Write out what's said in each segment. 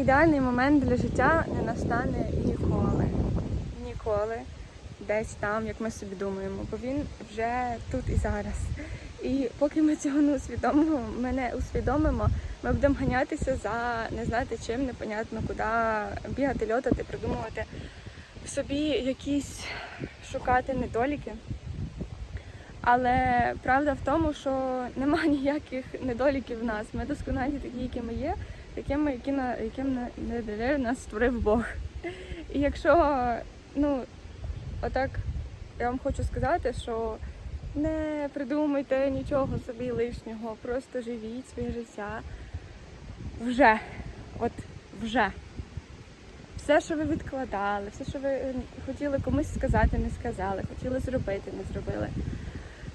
ідеальний момент для життя не настане ніколи. Ніколи. Десь там, як ми собі думаємо, бо він вже тут і зараз. І поки ми цього не усвідомимо, ми не усвідомимо, ми будемо ганятися за не знати чим, непонятно куди бігати, льотати, придумувати собі якісь шукати недоліки. Але правда в тому, що немає ніяких недоліків в нас. Ми досконалі такі, які ми є, такими, які на яким не нас створив Бог. І якщо, ну, отак я вам хочу сказати, що не придумуйте нічого собі лишнього, просто живіть своє життя вже. От вже. Все, що ви відкладали, все, що ви хотіли комусь сказати, не сказали, хотіли зробити, не зробили,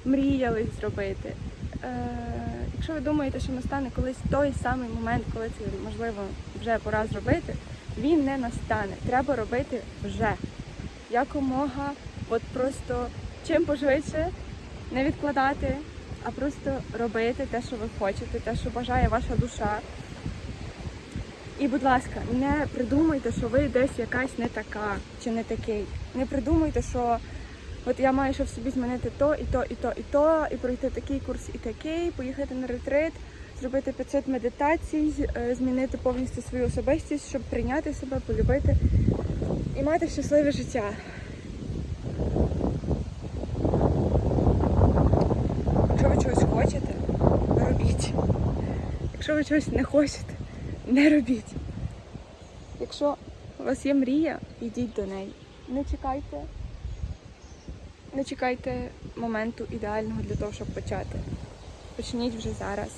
мріяли зробити. Е, якщо ви думаєте, що настане колись той самий момент, коли це можливо вже пора зробити, він не настане. Треба робити вже. Якомога, от просто чим пошвидше не відкладати, а просто робити те, що ви хочете, те, що бажає ваша душа. І, будь ласка, не придумуйте, що ви десь якась не така чи не такий. Не придумуйте, що от я маю ще в собі змінити то, і то, і то, і то, і пройти такий курс і такий, поїхати на ретрит, зробити 500 медитацій, е, змінити повністю свою особистість, щоб прийняти себе, полюбити і мати щасливе життя. Якщо ви чогось хочете, робіть. Якщо ви чогось не хочете, не робіть. Якщо у вас є мрія, йдіть до неї. Не чекайте, не чекайте моменту ідеального для того, щоб почати. Почніть вже зараз.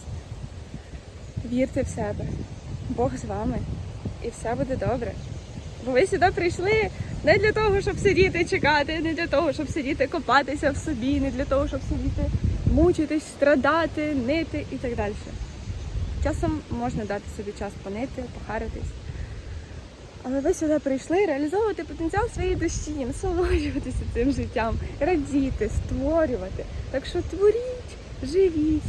Вірте в себе. Бог з вами. І все буде добре. Бо ви сюди прийшли не для того, щоб сидіти чекати, не для того, щоб сидіти копатися в собі, не для того, щоб сидіти, мучитись, страдати, нити і так далі. Часом можна дати собі час понити, похаритись. Але ви сюди прийшли реалізовувати потенціал своєї душі, насолоджуватися цим життям, радіти, створювати. Так що творіть, живіть.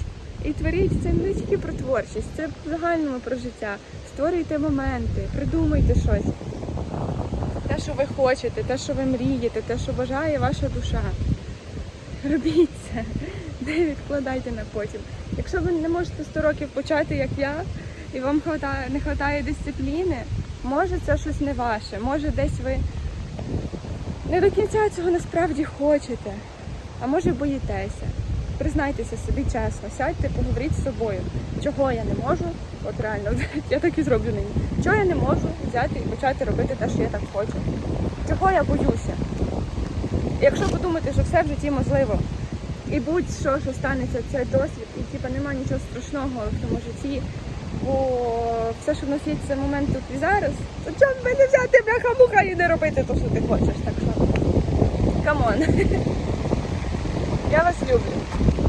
І творіть це не тільки про творчість, це в загальному про життя. Створюйте моменти, придумуйте щось. Те, що ви хочете, те, що ви мрієте, те, що бажає ваша душа. Робіть це, не відкладайте на потім. Якщо ви не можете 100 років почати, як я, і вам не вистачає дисципліни, може це щось не ваше, може десь ви не до кінця цього насправді хочете, а може боїтеся. Признайтеся собі чесно, сядьте, поговоріть з собою. Чого я не можу, от реально, я так і зроблю нині. Чого я не можу взяти і почати робити те, що я так хочу? Чого я боюся? Якщо подумати, що все в житті можливо, і будь-що, що станеться, це досвід, і типа нема нічого страшного в тому житті, Бо все, що в нас є це момент тут і зараз, то чому б не взяти бляха-муха і не робити те, що ти хочеш. Так що камон. Я вас люблю.